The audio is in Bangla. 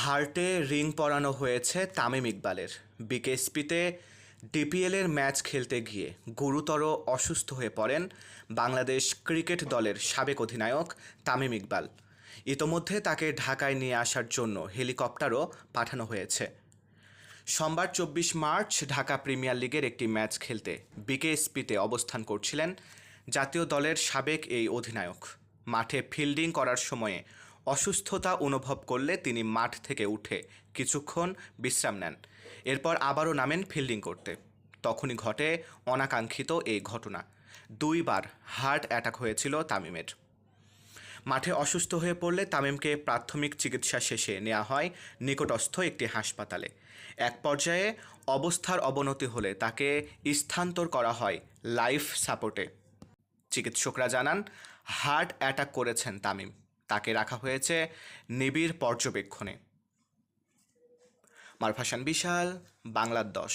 হার্টে রিং পরানো হয়েছে তামিম ইকবালের। বিকেএসপিতে ডিপিএলের ম্যাচ খেলতে গিয়ে গুরুতর অসুস্থ হয়ে পড়েন বাংলাদেশ ক্রিকেট দলের সাবেক অধিনায়ক তামিম ইকবাল। ইতোমধ্যে তাকে ঢাকায় নিয়ে আসার জন্য হেলিকপ্টারও পাঠানো হয়েছে। সোমবার চব্বিশ মার্চ ঢাকা প্রিমিয়ার লিগের একটি ম্যাচ খেলতে বিকেএসপিতে অবস্থান করছিলেন জাতীয় দলের সাবেক এই অধিনায়ক। মাঠে ফিল্ডিং করার সময়ে অসুস্থতা অনুভব করলে তিনি মাঠ থেকে উঠে কিছুক্ষণ বিশ্রাম নেন। এরপর আবারও নামেন ফিল্ডিং করতে। তখনই ঘটে অনাকাঙ্ক্ষিত এই ঘটনা। দুইবার হার্ট অ্যাটাক হয়েছিল তামিমের। মাঠে অসুস্থ হয়ে পড়লে তামিমকে প্রাথমিক চিকিৎসা শেষে নেওয়া হয় নিকটস্থ একটি হাসপাতালে। এক পর্যায়ে অবস্থার অবনতি হলে তাকে স্থানান্তর করা হয় লাইফ সাপোর্টে। চিকিৎসকরা জানান, হার্ট অ্যাটাক করেছেন তামিম। তাকে রাখা হয়েছে নিবিড় পর্যবেক্ষণে। মারফাসান বিশাল বাংলার দশ।